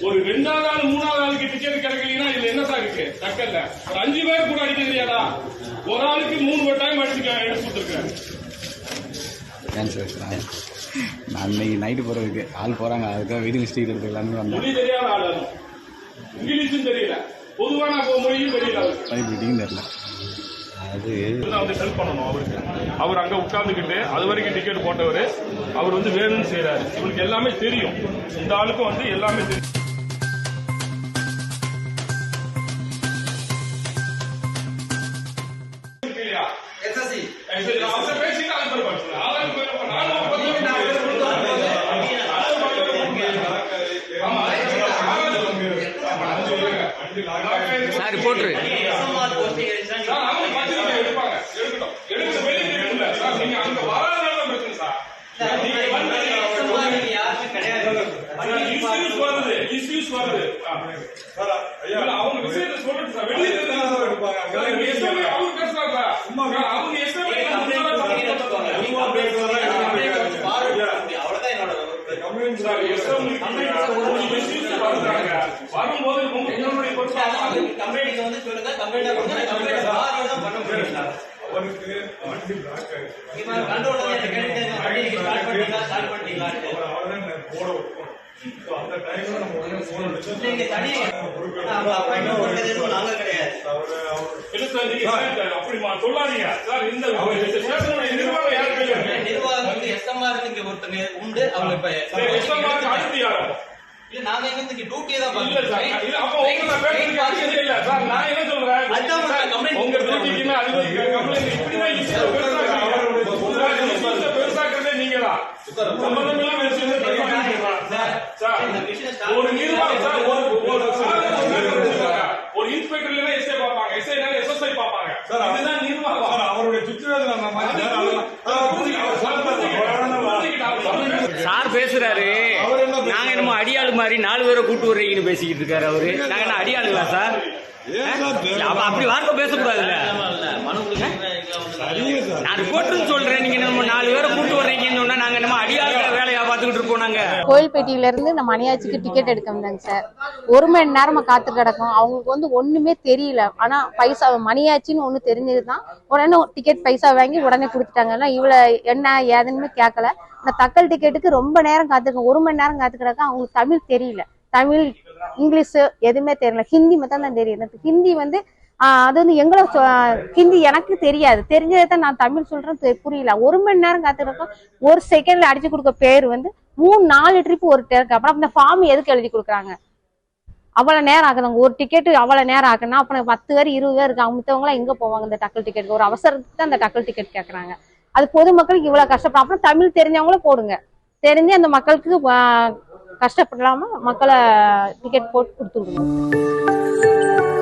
ஒரு ரெண்டாவது ஆள் மூணாவது ஆளுக்கு டிக்கெட் கிடைக்கலன்னா இதுல என்ன சார் இருக்கு? தக்கல்ல ஒரு அஞ்சு பேர் கூட அடிக்க தெரியாதா ஒரு ஆளுக்கு மூணு டைம் அடிச்சு எடுத்து கொடுத்துருக்கேன். நான் இன்னைக்கு நைட்டு போகிறதுக்கு ஆள் போகிறாங்க அதுக்காக வெயிட்டிங் ஸ்டீட் எடுத்துக்கலாம்னு வந்தேன். மொழி தெரியாத ஆள். இங்கிலீஷும் தெரியல. பொதுவான மொழியும் தெரியல அவருக்கு டைப்பிட்டிங் தெரில அது வந்து ஹெல்ப் பண்ணணும் அவருக்கு. அவர் அங்க உட்கார்ந்துக்கிட்டு அது வரைக்கும் டிக்கெட் போட்டவர். அவர் வந்து வேணும்னு செய்யறாரு இவனுக்கு எல்லாமே தெரியும். இந்த ஆளுக்கும் வந்து எல்லாமே தெரியும். பேசுறேன். ஆள் பார்த்து ஆமா, சார் போட்டுரு அவங்க பத்திரிக்கை வரும்போது அவங்க கம்ப்ளைண்ட் வந்து சொல்லுங்க. நான் கம்ப்ளைண்ட் ஃபார்வர்ட் தான் பண்ண முடியும் இப்ப கண்ட்ரோல் ஸ்டார்ட் பண்ணீங்களா ஸ்டார்ட் பண்ணீங்களான்னு நீங்க தனி கிடையாது இல்ல சார், அப்படி சொல்லாதீங்க சார் இந்த நிர்வாகம் யார் கையில இருக்கு? நிர்வாகம் வந்து எஸ்எம்ஆர் ஒருத்தங்க உண்டு அவங்க இப்ப சரி, அடுத்து இல்ல நாங்க எங்க டியூட்டியே தான் இல்ல, அப்போ உங்களை நான் இல்ல. சார், நான் என்ன சொல்றேன்? அதான் சார், உங்க டியூட்டிக்குன்னா அது பெருசாக்குறதே பெருசாக்குறீங்க. சார், சார், ஒரு நிர்வாகம் சார், ஒரு இன்ஸ்பெக்டர் இல்லைன்னா எஸ்ஐ பார்ப்பாங்க. எஸ்ஐ இல்லைன்னா எஸ்எஸ்ஐ பார்ப்பாங்க. இதுதான் நிர்வாகம் அவருடைய சுற்றுலா நம்ம. சார். சார் பேசுறாரு. நாங்க என்னமோ அடியாளு மாதிரி நாலு பேரை கூட்டு வர்றீங்கன்னு பேசிக்கிட்டு இருக்காரு அவரு. நாங்க என்ன அடியாளுங்களா சார்? அப்ப அப்படி வார்த்தை பேசக்கூடாதுல்ல. நான் ரிப்போர்ட்னு சொல்றேன். நீங்க நம்ம நாலு பேரை கூட்டு வர்றீங்கன்னு இருப்போம் கோயில்பேட்டையில இருந்து நம்ம மணியாச்சிக்கு டிக்கெட் எடுக்க வந்தாங்க சார் ஒரு மணி நேரமா காத்து கிடக்கும். அவங்களுக்கு வந்து ஒண்ணுமே தெரியல. ஆனா பைசா மணியாச்சின்னு ஒண்ணு தெரிஞ்சதுதான். உடனே டிக்கெட் பைசா வாங்கி உடனே கொடுத்துட்டாங்க. இவ்வளவு என்ன ஏதுன்னு கேட்கல இந்த தக்கல் டிக்கெட்டுக்கு ரொம்ப நேரம் காத்துக்க ஒரு மணி நேரம் காத்து கிடக்க அவங்களுக்கு தமிழ் தெரியல. தமிழ் இங்கிலீஷ் எதுவுமே தெரியல. ஹிந்தி மட்டும் தான் தெரியும். எனக்கு ஹிந்தி வந்து ஆஹ் அது வந்து எங்களை ஹிந்தி எனக்கு தெரியாது. தெரிஞ்சதை தான் நான் தமிழ் சொல்றேன். புரியல. ஒரு மணி நேரம் காத்துக்கிறோம் ஒரு செகண்ட்ல அடிச்சு கொடுக்க பேர் வந்து மூணு நாலு ட்ரிப் ஒரு டேருக்கு அப்புறம் இந்த ஃபார்ம் எதுக்கு எழுதி கொடுக்குறாங்க? அவ்வளவு நேரம் ஆகுதாங்க ஒரு டிக்கெட் அவ்வளோ நேரம் ஆகுனா அப்புறம் பத்து பேர் இருபது பேர் இருக்காங்க மித்தவங்களாம் எங்க போவாங்க இந்த டக்கல் டிக்கெட் ஒரு அவசரத்துக்கு அந்த டக்கல் டிக்கெட் கேக்குறாங்க. அது பொதுமக்களுக்கு இவ்வளவு கஷ்டப்படும். அப்புறம் தமிழ் தெரிஞ்சவங்களும் போடுங்க. தெரிஞ்சு அந்த மக்களுக்கு கஷ்டப்படலாம? மக்களை டிக்கெட் போட்டு கொடுத்துருக்கணும்